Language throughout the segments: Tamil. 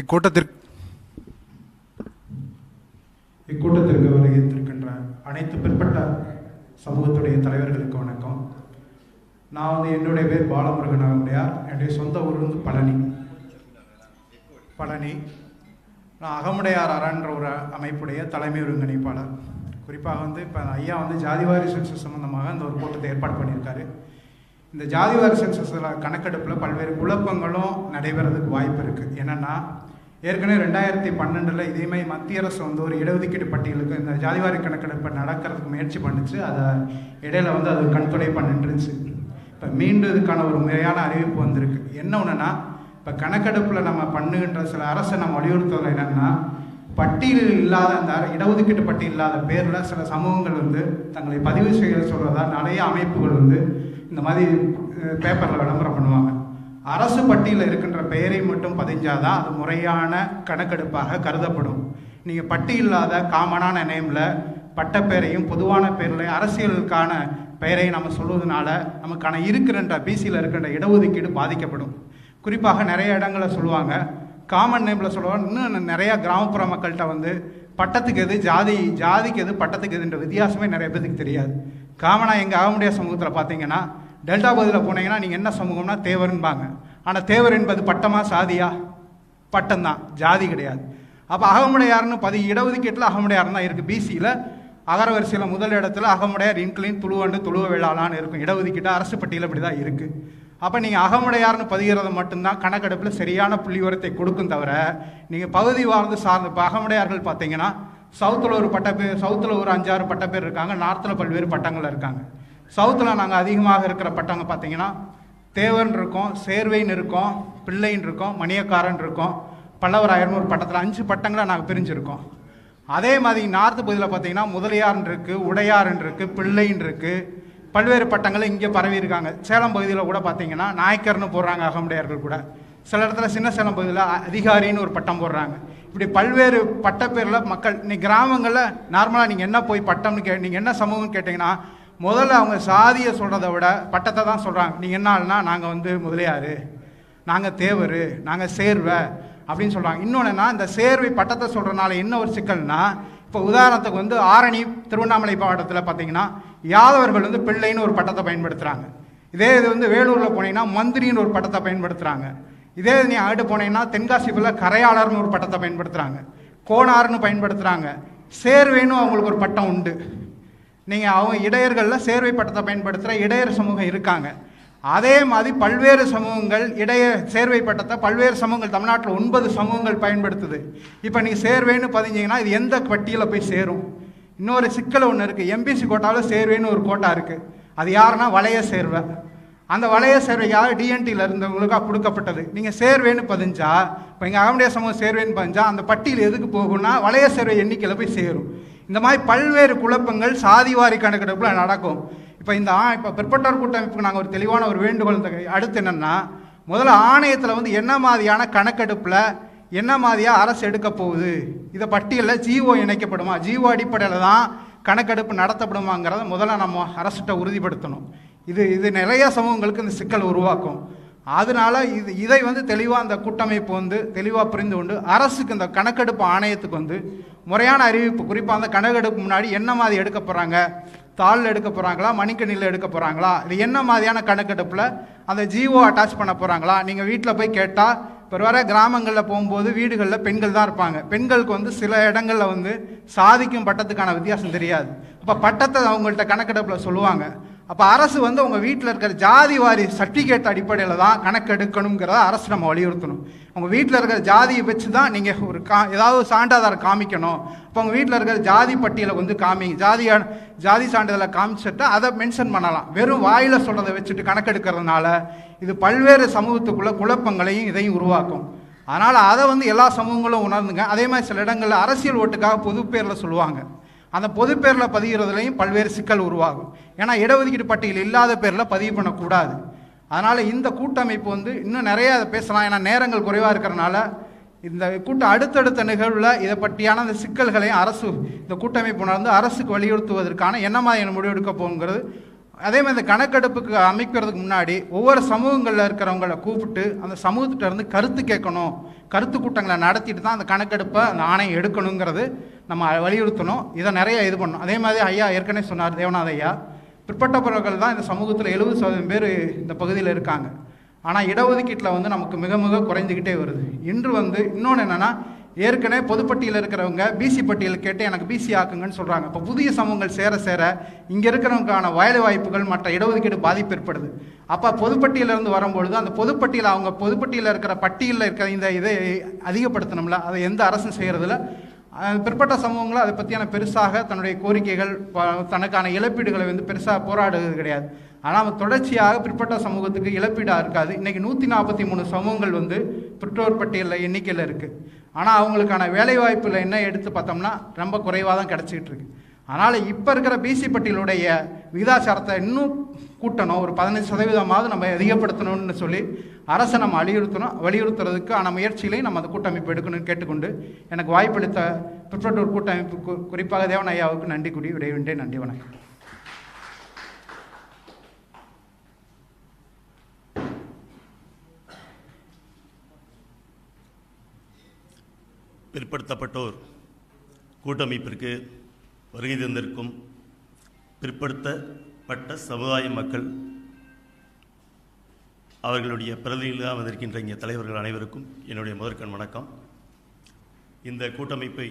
இக்கூட்டத்திற்கு இக்கூட்டத்திற்கு வருகின்றிருக்கின்ற அனைத்து பிற்பட்ட சமூகத்துடைய தலைவர்களுக்கு வணக்கம். நான் வந்து என்னுடைய பேர் பாலமுருகன் அகமுடையார் என்னுடைய சொந்த ஊர் வந்து பழனி. பழனி. நான் அகமுடையார் அறன்ற ஒரு அமைப்புடைய தலைமை ஒருங்கிணைப்பாளர். குறிப்பாக வந்து இப்போ ஐயா வந்து ஜாதிவாரி சென்சஸ் சம்மந்தமாக இந்த ஒரு கூட்டத்தை ஏற்பாடு பண்ணியிருக்காரு. இந்த ஜாதிவாரி சென்சஸில் கணக்கெடுப்பில் பல்வேறு குழப்பங்களும் நடைபெறதுக்கு வாய்ப்பு இருக்குது என்னென்னா ஏற்கனவே ரெண்டாயிரத்தி பன்னெண்டில் இதேமாதிரி மத்திய அரசு வந்து ஒரு இடஒதுக்கீடு பட்டியலுக்கு இந்த ஜாதிவாரி கணக்கெடுப்பை நடக்கிறதுக்கு முயற்சி பண்ணுச்சு. அதை இடையில வந்து அது கண்துடை பண்ணிருந்துச்சு இப்போ மீண்டும் இதுக்கான ஒரு முறையான அறிவிப்பு வந்திருக்கு. என்ன ஒன்றுனா இப்போ கணக்கெடுப்பில் நம்ம பண்ணுகின்ற சில அரசை நம்ம வலியுறுத்துவது என்னென்னா பட்டியல் இல்லாத அந்த இடஒதுக்கீட்டு பட்டியல் இல்லாத பேரில் சில சமூகங்கள் வந்து தங்களை பதிவு செய்ய சொல்கிறதா நிறைய அமைப்புகள் வந்து இந்த மாதிரி பேப்பரில் விளம்பரம் பண்ணுவாங்க. அரசு பட்டியலில் இருக்கின்ற பெயரை மட்டும் பதிஞ்சாதான் அது முறையான கணக்கெடுப்பாக கருதப்படும். நீங்கள் பட்டி இல்லாத காமனான நேமில் பட்டப்பேரையும் பொதுவான பெயரில் அரசியலுக்கான பெயரை நம்ம சொல்வதனால நமக்கான இருக்கின்ற பிசியில் இருக்கின்ற இடஒதுக்கீடு பாதிக்கப்படும். குறிப்பாக நிறைய இடங்களில் சொல்லுவாங்க. காமன் நேமில் சொல்லுவாங்க. இன்னும் நிறையா கிராமப்புற மக்கள்கிட்ட வந்து பட்டத்துக்கு எது ஜாதி ஜாதிக்கு எது பட்டத்துக்கு எதுன்ற வித்தியாசமே நிறைய பேருக்கு தெரியாது. காமனாக எங்கள் ஆகமுடிய சமூகத்தில் பார்த்தீங்கன்னா டெல்டா பகுதியில் போனீங்கன்னா நீங்கள் என்ன சமூகம்னா தேவர்ன்பாங்க ஆனால் தேவர் என்பது பட்டமா சாதியா? பட்டம்தான். ஜாதி கிடையாது. அப்போ அகமுடையார்னு பதி இடஒதுக்கீட்டில் அகமுடையார் தான் இருக்குது பிசியில் அகரவரிசையில் முதல் இடத்துல அகமுடையார் இன்க்ளின் துளுவண்டு துளுவ வேளாளான்னு இருக்கும். இடஒதுக்கீட்டு அரசு பட்டியல் அப்படி தான் இருக்குது அப்போ நீங்கள் அகமுடையார்னு பதிகிறது மட்டும்தான் கணக்கெடுப்பில் சரியான புள்ளி உரத்தை கொடுக்கும் தவிர நீங்கள் பகுதி வாழ்ந்து சார்ந்த இப்போ அகமுடையார்கள் பார்த்தீங்கன்னா சவுத்தில் ஒரு பட்ட பேர் சவுத்தில் ஒரு அஞ்சாறு பட்ட பேர் இருக்காங்க நார்த்தில் பல்வேறு பட்டங்கள் இருக்காங்க. சவுத்தில் நாங்கள் அதிகமாக இருக்கிற பட்டங்க பார்த்தீங்கன்னா தேவன் இருக்கும் சேர்வைன்னு இருக்கும் பிள்ளைன்னு இருக்கும் மணியக்காரன் இருக்கும் பல்லவர் ஒரு பட்டத்தில் அஞ்சு பட்டங்களை நாங்கள் பிரிஞ்சிருக்கோம். அதே மாதிரி நார்த்து பகுதியில் பார்த்தீங்கன்னா முதலியார்னு இருக்குது உடையார்னு இருக்குது பிள்ளைன்னு இருக்குது பல்வேறு பட்டங்கள் இங்கே பரவி இருக்காங்க. சேலம் பகுதியில் கூட பார்த்தீங்கன்னா நாயக்கர்னு போடுறாங்க அகமுடையார்கள் கூட. சில இடத்துல சின்ன சேலம் பகுதியில் அதிகாரின்னு ஒரு பட்டம் போடுறாங்க. இப்படி பல்வேறு பட்டப்பேரில் மக்கள் இன்னைக்கு கிராமங்களில் நார்மலாக நீங்கள் என்ன போய் பட்டம்னு கே நீங்கள் என்ன சமூகம்னு கேட்டிங்கன்னா முதல்ல அவங்க சாதியை சொல்கிறத விட பட்டத்தை தான் சொல்கிறாங்க நீங்கள் என்ன ஆளுனா நாங்கள் வந்து முதலியார் நாங்கள் தேவர் நாங்கள் சேர்வை அப்படின்னு சொல்கிறாங்க இன்னொன்றுனா இந்த சேர்வை பட்டத்தை சொல்கிறனால என்ன ஒரு சிக்கல்னா இப்போ உதாரணத்துக்கு வந்து ஆரணி திருவண்ணாமலை மாவட்டத்தில் பார்த்தீங்கன்னா யாதவர்கள் வந்து பிள்ளைன்னு ஒரு பட்டத்தை பயன்படுத்துகிறாங்க இதே இது வந்து வேலூரில் போனீங்கன்னா மந்திரின்னு ஒரு பட்டத்தை பயன்படுத்துகிறாங்க இதே இது நீ ஆடு போனீங்கன்னா தென்காசிக்குள்ள கரையாளர்னு ஒரு பட்டத்தை பயன்படுத்துகிறாங்க கோணார்னு பயன்படுத்துகிறாங்க சேர்வைன்னு அவங்களுக்கு ஒரு பட்டம் உண்டு. நீங்கள் அவங்க இடையர்களில் சேர்வை பட்டத்தை பயன்படுத்துகிற இடையர் சமூகம் இருக்காங்க. அதே மாதிரி பல்வேறு சமூகங்கள் இடைய சேர்வை பட்டத்தை பல்வேறு சமூகங்கள் தமிழ்நாட்டில் ஒன்பது சமூகங்கள் பயன்படுத்துது. இப்போ நீங்கள் சேர்வைன்னு பதிஞ்சிங்கன்னா இது எந்த பட்டியலில் போய் சேரும்? இன்னொரு சிக்கல் ஒன்று இருக்குது எம்பிசி கோட்டாவில் சேர்வைன்னு ஒரு கோட்டா இருக்குது அது யாருன்னா வளைய சேர்வை. அந்த வளைய சேர்வைக்காக டிஎன்டியில் இருந்தவங்களுக்காக கொடுக்கப்பட்டது. நீங்கள் சேர்வேன்னு பதிஞ்சா இப்போ எங்கள் அகமுடைய சமூகம் சேர்வேன்னு பதிஞ்சா அந்த பட்டியல் எதுக்கு போகும்னா வளைய சேர்வை எண்ணிக்கையில் போய் சேரும். இந்த மாதிரி பல்வேறு குழப்பங்கள் சாதிவாரி கணக்கெடுப்பில் நடக்கும். இப்போ இந்த ஆ இப்போ பிற்பட்டோர் கூட்டமைப்புக்கு நாங்கள் ஒரு தெளிவான ஒரு வேண்டுகோள் அடுத்து என்னென்னா முதல்ல ஆணையத்தில் வந்து என்ன மாதிரியான கணக்கெடுப்பில் என்ன மாதிரியாக அரசு எடுக்க போகுது? இதை பட்டியலில் ஜிஓ இணைக்கப்படுமா? ஜிஓ அடிப்படையில் தான் கணக்கெடுப்பு நடத்தப்படுமாங்கிறத முதல்ல நம்ம அரசுகிட்ட உறுதிப்படுத்தணும். இது இது நிறைய சமூகங்களுக்கு இந்த சிக்கல் உருவாக்கும். அதனால இது இதை வந்து தெளிவாக அந்த கூட்டமைப்பு வந்து தெளிவாக புரிந்து கொண்டு அரசுக்கு இந்த கணக்கெடுப்பு ஆணையத்துக்கு வந்து முறையான அறிவிப்பு குறிப்பாக அந்த கணக்கெடுப்பு முன்னாடி என்ன மாதிரி எடுக்க போகிறாங்க தாளில் எடுக்க போகிறாங்களா மணிக்கணியில் எடுக்க போகிறாங்களா இது என்ன மாதிரியான கணக்கெடுப்பில் அந்த ஜிஓ அட்டாச் பண்ண போகிறாங்களா நீங்கள் வீட்டில் போய் கேட்டால் இப்போ வர கிராமங்களில் போகும்போது வீடுகளில் பெண்கள் தான் இருப்பாங்க. பெண்களுக்கு வந்து சில இடங்களில் வந்து சாதிக்கும் பட்டத்துக்கான வித்தியாசம் தெரியாது. அப்போ பட்டத்தை அவங்கள்ட்ட கணக்கெடுப்பில் சொல்லுவாங்க. அப்போ அரசு வந்து உங்கள் வீட்டில் இருக்கிற ஜாதி வாரி சர்டிஃபிகேட் அடிப்படையில் தான் கணக்கெடுக்கணுங்கிறத அரசு நம்ம வலியுறுத்தணும். உங்கள் வீட்டில் இருக்கிற ஜாதியை வச்சு தான் நீங்கள் ஒரு கா ஏதாவது சான்றாதாரம் காமிக்கணும். இப்போ உங்கள் வீட்டில் இருக்கிற ஜாதி பட்டியலை வந்து காமி ஜாதியான ஜாதி சான்றிதழை காமிச்சிட்டு அதை மென்ஷன் பண்ணலாம். வெறும் வாயில் சொல்கிறத வச்சுட்டு கணக்கெடுக்கிறதுனால இது பல்வேறு சமூகத்துக்குள்ள குழப்பங்களையும் இதையும் உருவாக்கும். அதனால் அதை வந்து எல்லா சமூகங்களும் உணர்ந்துங்க. அதே மாதிரி சில இடங்களில் அரசியல் ஓட்டுக்காக பொது பேரில் சொல்லுவாங்க. அந்த பொது பேரில் பதிகிறதுலையும் பல்வேறு சிக்கல் உருவாகும். ஏன்னா இடஒதுக்கீடு பட்டியல் இல்லாத பேரில் பதிவு பண்ணக்கூடாது. அதனால் இந்த கூட்டமைப்பு வந்து இன்னும் நிறையா அதை பேசலாம். ஏன்னா நேரங்கள் குறைவாக இருக்கிறனால இந்த கூட்டம் அடுத்தடுத்த நிகழ்வில் இதை பற்றியான அந்த சிக்கல்களையும் அரசு இந்த கூட்டமைப்பு உணர்ந்து அரசுக்கு வலியுறுத்துவதற்கான என்ன மாதிரியான முடிவெடுக்க போகுங்கிறது அதே மாதிரி இந்த கணக்கெடுப்புக்கு அமைக்கிறதுக்கு முன்னாடி ஒவ்வொரு சமூகங்களில் இருக்கிறவங்கள கூப்பிட்டு அந்த சமூகத்திட்ட இருந்து கருத்து கேட்கணும். கருத்து கூட்டங்களை நடத்திட்டு தான் அந்த கணக்கெடுப்பை அந்த ஆணையம் எடுக்கணுங்கிறது நம்ம வலியுறுத்தணும். இதை நிறைய இது பண்ணணும். அதே மாதிரி ஐயா ஏற்கனவே சொன்னார் தேவநாத ஐயா. பிற்பட்ட பிறகுகள் தான் இந்த சமூகத்தில் எழுபது சதவீதம் பேர் இந்த பகுதியில் இருக்காங்க. ஆனால் இடஒதுக்கீட்டில் வந்து நமக்கு மிக மிக குறைந்துக்கிட்டே வருது. இன்று வந்து இன்னொன்று என்னென்னா ஏற்கனவே பொதுப்பட்டியில் இருக்கிறவங்க பிசி பட்டியல் கேட்டு எனக்கு பிசி ஆக்குங்கன்னு சொல்கிறாங்க இப்போ புதிய சமூகங்கள் சேர சேர இங்கே இருக்கிறவங்களுக்கான வயது வாய்ப்புகள் மற்ற இடஒதுக்கீடு பாதிப்பு ஏற்படுது. அப்போ பொதுப்பட்டியலிருந்து வரும்பொழுது அந்த பொதுப்பட்டியில் அவங்க பொதுப்பட்டியில் இருக்கிற பட்டியலில் இருக்கிற இந்த இதை அதிகப்படுத்தணும்ல? அதை எந்த அரசும் செய்கிறதில்ல பிற்பட்ட சமூகங்களும் அதை பற்றியான பெருசாக தன்னுடைய கோரிக்கைகள் தனக்கான இழப்பீடுகளை வந்து பெருசாக போராடுவது கிடையாது. ஆனால் தொடர்ச்சியாக பிற்பட்ட சமூகத்துக்கு இழப்பீடாக இருக்காது. இன்றைக்கி நூற்றி நாற்பத்தி மூணு சமூகங்கள் வந்து பெற்றோர் பட்டியலில் எண்ணிக்கையில் இருக்குது ஆனால் அவங்களுக்கான வேலைவாய்ப்பில் என்ன எடுத்து பார்த்தோம்னா ரொம்ப குறைவாக தான் கிடச்சிக்கிட்டு இருக்கு. அதனால் இப்போ இருக்கிற பிசி பட்டியலுடைய விகிதாச்சாரத்தை இன்னும் கூட்டணும். ஒரு பதினஞ்சு சதவீதமாவது நம்ம அதிகப்படுத்தணும்னு சொல்லி அரசை நம்ம வலியுறுத்தணும். வலியுறுத்துறதுக்கான முயற்சிகளையும் நம்ம அந்த கூட்டமைப்பு எடுக்கணும்னு கேட்டுக்கொண்டு எனக்கு வாய்ப்பளித்த பிற்பட்டோர் கூட்டமைப்பு குறிப்பாக தேவன் ஐயாவுக்கு நன்றி கூடி விடைவின்றேன் நன்றி வணக்கம். பிற்படுத்தப்பட்டோர் கூட்டமைப்பிற்கு வருகை தந்திருக்கும் பிற்படுத்தப்பட்ட சமுதாய மக்கள் அவர்களுடைய பிரதிநிதிகளாக வந்திருக்கின்ற இங்கே தலைவர்கள் அனைவருக்கும் என்னுடைய முதற்கண் வணக்கம். இந்த கூட்டமைப்பை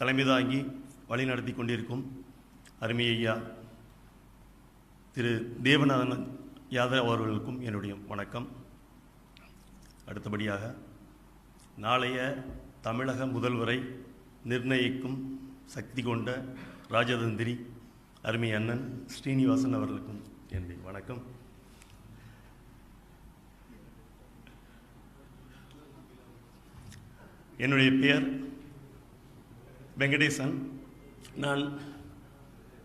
தலைமை தாங்கி வழிநடத்தி கொண்டிருக்கும் அருமை ஐயா திரு தேவநாதன் யாதவ் அவர்களுக்கும் என்னுடைய வணக்கம். அடுத்தபடியாக நாளைய தமிழக முதல்வரை நிர்ணயிக்கும் சக்தி கொண்ட ராஜதந்திரி அருமை அண்ணன் ஸ்ரீனிவாசன் அவர்களுக்கும் என்னுடைய வணக்கம். என்னுடைய பெயர் வெங்கடேசன். நான்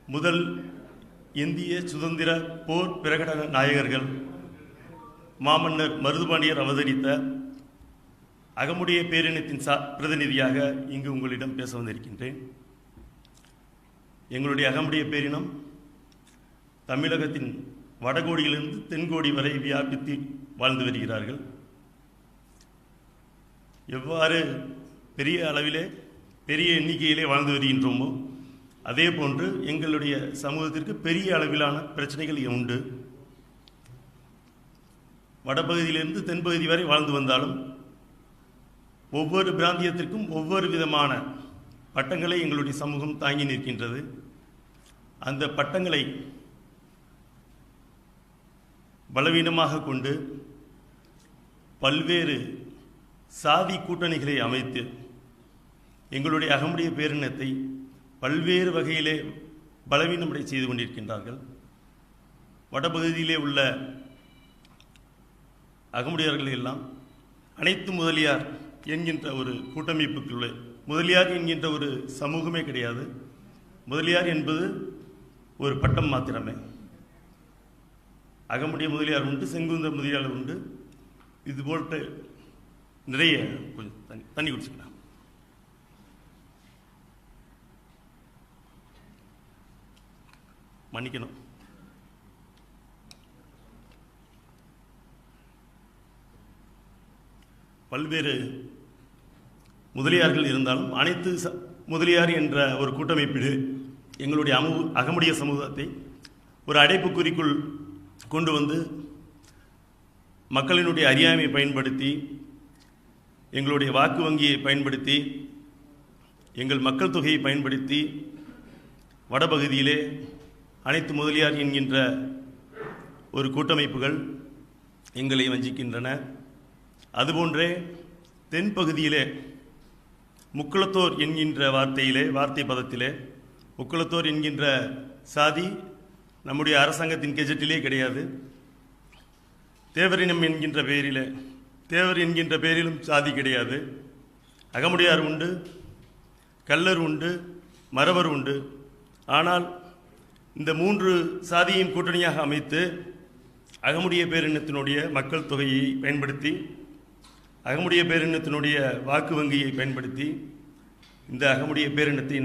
முதல் இந்திய சுதந்திர போர் பிரகடன நாயகர்கள் மாமன்னர் மருதுபாண்டியர் அவதரித்த அகமுடைய பேரினத்தின் சா பிரதிநிதியாக இங்கு உங்களிடம் பேச வந்திருக்கின்றேன். எங்களுடைய அகமுடைய பேரினம் தமிழகத்தின் வடகோடியிலிருந்து தென்கோடி வரை வியாபித்து வாழ்ந்து வருகிறார்கள். எவ்வாறு பெரிய அளவிலே பெரிய எண்ணிக்கையிலே வாழ்ந்து வருகின்றோமோ அதே போன்று எங்களுடைய சமூகத்திற்கு பெரிய அளவிலான பிரச்சனைகள் உண்டு. வடபகுதியிலிருந்து தென்பகுதி வரை வாழ்ந்து வந்தாலும் ஒவ்வொரு பிராந்தியத்திற்கும் ஒவ்வொரு விதமான பட்டங்களை எங்களுடைய சமூகம் தாங்கி நிற்கின்றது. அந்த பட்டங்களை பலவீனமாக கொண்டு பல்வேறு சாதி கூட்டணிகளை அமைத்து எங்களுடைய அகமுடைய பேரினத்தை பல்வேறு வகையிலே பலவீனமடை செய்து கொண்டிருக்கின்றார்கள். வடபகுதியிலே உள்ள அகமுடையவர்கள் எல்லாம் அனைத்து முதலியார் என்கின்ற ஒரு கூட்டமைப்புக்குள்ளே முதலியார் என்கின்ற ஒரு சமூகமே கிடையாது. முதலியார் என்பது ஒரு பட்டம் மாத்திரமே. அகமுடைய முதலியார் உண்டு செங்குந்த முதலியார் உண்டு. இது போட்டு நிறைய கொஞ்சம் தண்ணி தண்ணி குடிச்சுக்கலாம். மன்னிக்கணும். பல்வேறு முதலியார்கள் இருந்தாலும் அனைத்து ச முதலியார் என்ற ஒரு கூட்டமைப்பீடு எங்களுடைய அமு அகமுடைய சமூகத்தை ஒரு அடைப்புக்குறிக்குள் கொண்டு வந்து மக்களினுடைய அறியாமையை பயன்படுத்தி எங்களுடைய வாக்கு வங்கியை பயன்படுத்தி எங்கள் மக்கள் தொகையை பயன்படுத்தி வடபகுதியிலே அனைத்து முதலியார் என்கின்ற ஒரு கூட்டமைப்புகள் எங்களை வஞ்சிக்கின்றன. அதுபோன்றே தென்பகுதியிலே முக்குளத்தோர் என்கின்ற வார்த்தையிலே வார்த்தை பதத்திலே முக்குளத்தோர் என்கின்ற சாதி நம்முடைய அரசாங்கத்தின் கெஜெட்டிலே கிடையாது. தேவரினம் என்கின்ற பெயரிலே தேவர் என்கின்ற பெயரிலும் சாதி கிடையாது. அகமுடையார் உண்டு கல்லர் உண்டு மறவர் உண்டு. ஆனால் இந்த மூன்று சாதியையும் கூட்டணியாக அமைத்து அகமுடைய பேரினத்தினுடைய மக்கள் தொகையை பயன்படுத்தி அகமுடைய பேரினத்தினுடைய வாக்கு வங்கியை பயன்படுத்தி இந்த அகமுடைய பேரினத்தை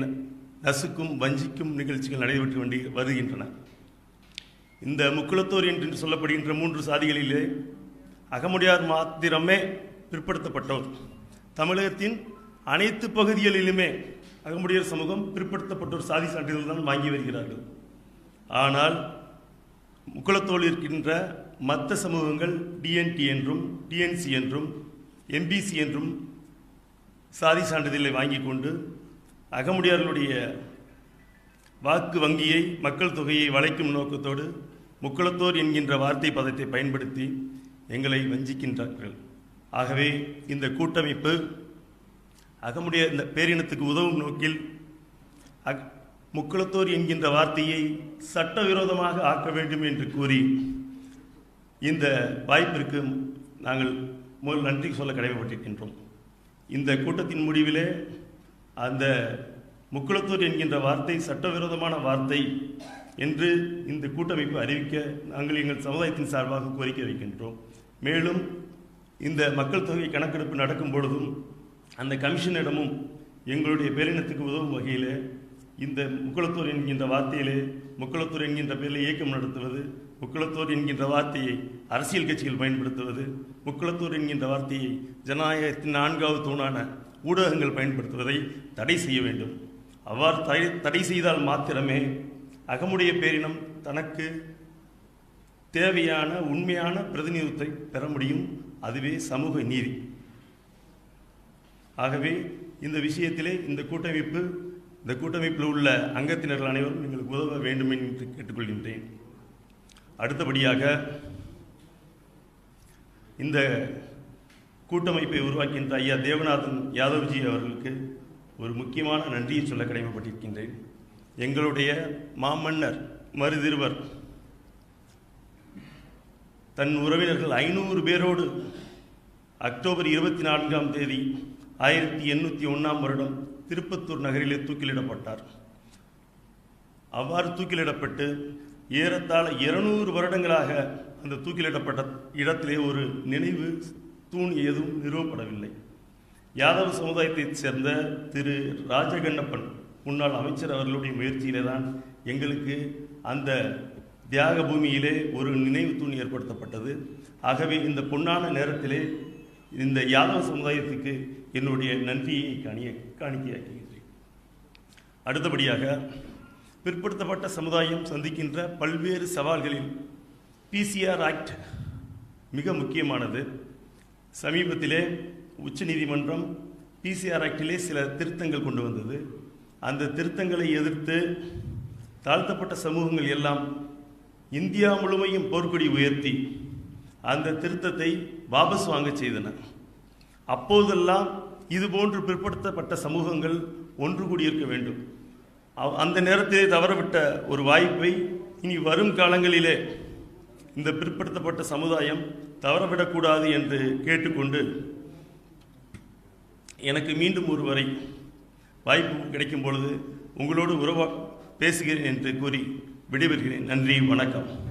நசுக்கும் வஞ்சிக்கும் நிகழ்ச்சிகள் நடைபெற்று வேண்டி வருகின்றன. இந்த முக்குளத்தோர் என்று சொல்லப்படுகின்ற மூன்று சாதிகளிலே அகமுடையார் மாத்திரமே பிற்படுத்தப்பட்டோர். தமிழகத்தின் அனைத்து பகுதிகளிலுமே அகமுடையார் சமூகம் பிற்படுத்தப்பட்டோர் சாதி சான்றிதழ் தான் வாங்கி வருகிறார்கள். ஆனால் முக்குளத்தோல் இருக்கின்ற மற்ற சமூகங்கள் டிஎன்டி என்றும் டிஎன்சி என்றும் எம்பிசி என்றும் சாதி சான்றிதழை வாங்கி கொண்டு அகமுடியார்களுடைய வாக்கு வங்கியை மக்கள் தொகையை வளைக்கும் நோக்கத்தோடு முக்குளத்தோர் என்கின்ற வார்த்தை பதத்தை பயன்படுத்தி எங்களை வஞ்சிக்கின்றார்கள். ஆகவே இந்த கூட்டமைப்பு அகமுடைய இந்த பேரினத்துக்கு உதவும் நோக்கில் அக் முக்குளத்தோர் என்கின்ற வார்த்தையை சட்டவிரோதமாக ஆக்க வேண்டும் என்று கூறி இந்த வாய்ப்பிற்கு நாங்கள் நன்றி சொல்ல கடமைப்பட்டிருக்கின்றோம். இந்த கூட்டத்தின் முடிவிலே அந்த முக்குளத்தூர் என்கின்ற வார்த்தை சட்டவிரோதமான வார்த்தை என்று இந்த கூட்டமைப்பு அறிவிக்க நாங்கள் எங்கள் சமுதாயத்தின் சார்பாக கோரிக்கை வைக்கின்றோம். மேலும் இந்த மக்கள் தொகை கணக்கெடுப்பு நடக்கும் பொழுதும் அந்த கமிஷனிடமும் எங்களுடைய பேரினத்துக்கு உதவும் வகையில் இந்த முக்குளத்தூர் என்கின்ற வார்த்தையிலே முக்குளத்தூர் என்கின்ற பேரில் இயக்கம் நடத்துவது முக்குளத்தூர் என்கின்ற வார்த்தையை அரசியல் கட்சிகள் பயன்படுத்துவது முக்குளத்தூர் என்கின்ற வார்த்தையை ஜனநாயகத்தின் நான்காவது தூணான ஊடகங்கள் பயன்படுத்துவதை தடை செய்ய வேண்டும். அவ்வாறு தடை தடை செய்தால் மாத்திரமே அகமுடைய பேரினம் தனக்கு தேவையான உண்மையான பிரதிநிதித்துவத்தை பெற முடியும். அதுவே சமூக நீதி. ஆகவே இந்த விஷயத்திலே இந்த கூட்டமைப்பு இந்த கூட்டமைப்பில் உள்ள அங்கத்தினர்கள் அனைவரும் எங்களுக்கு உதவ வேண்டும் என்று கேட்டுக்கொள்கின்றேன். அடுத்தபடியாக இந்த கூட்டமைப்பை உருவாக்கின்ற ஐயா தேவநாதன் யாதவ்ஜி அவர்களுக்கு ஒரு முக்கியமான நன்றியை சொல்ல கடமைப்பட்டிருக்கின்றேன். எங்களுடைய மாமன்னர் மருதிருவர் தன் உறவினர்கள் ஐநூறு பேரோடு அக்டோபர் இருபத்தி நான்காம் தேதி ஆயிரத்தி எண்ணூற்றி ஒன்றாம் வருடம் திருப்பத்தூர் நகரிலே தூக்கிலிடப்பட்டார். அவ்வாறு தூக்கிலிடப்பட்டு ஏறத்தாழ இருநூறு வருடங்களாக அந்த தூக்கிலிடப்பட்ட இடத்திலே ஒரு நினைவு தூண் ஏதும் நிறுவப்படவில்லை. யாதவ சமுதாயத்தைச் சேர்ந்த திரு ராஜகண்ணப்பன் முன்னாள் அமைச்சர் அவர்களுடைய முயற்சியிலே தான் எங்களுக்கு அந்த தியாக பூமியிலே ஒரு நினைவு தூண் ஏற்படுத்தப்பட்டது. ஆகவே இந்த பொன்னான நேரத்திலே இந்த யாதவ சமுதாயத்துக்கு என்னுடைய நன்றியை காணிய காணிக்கையாக்குகின்றேன். அடுத்தபடியாக பிற்படுத்தப்பட்ட சமுதாயம் சந்திக்கின்ற பல்வேறு சவால்களில் பிசிஆர் ஆக்ட் மிக முக்கியமானது. சமீபத்திலே உச்சநீதிமன்றம் பிசிஆர் ஆக்டிலே சில திருத்தங்கள் கொண்டு வந்தது. அந்த திருத்தங்களை எதிர்த்து தாழ்த்தப்பட்ட சமூகங்கள் எல்லாம் இந்தியா முழுமையும் போர்க்கொடி உயர்த்தி அந்த திருத்தத்தை வாபஸ் வாங்க செய்தன. அப்போதெல்லாம் இதுபோன்று பிற்படுத்தப்பட்ட சமூகங்கள் ஒன்று கூடியிருக்க வேண்டும். அந்த நேரத்திலே தவறவிட்ட ஒரு வாய்ப்பை இனி வரும் காலங்களிலே இந்த பிற்படுத்தப்பட்ட சமுதாயம் தவறவிடக்கூடாது என்று கேட்டுக்கொண்டு எனக்கு மீண்டும் ஒருவரை வாய்ப்பு கிடைக்கும் பொழுது உங்களோடு உறவா பேசுகிறேன் என்று கூறி விடைபெறுகிறேன். நன்றி வணக்கம்.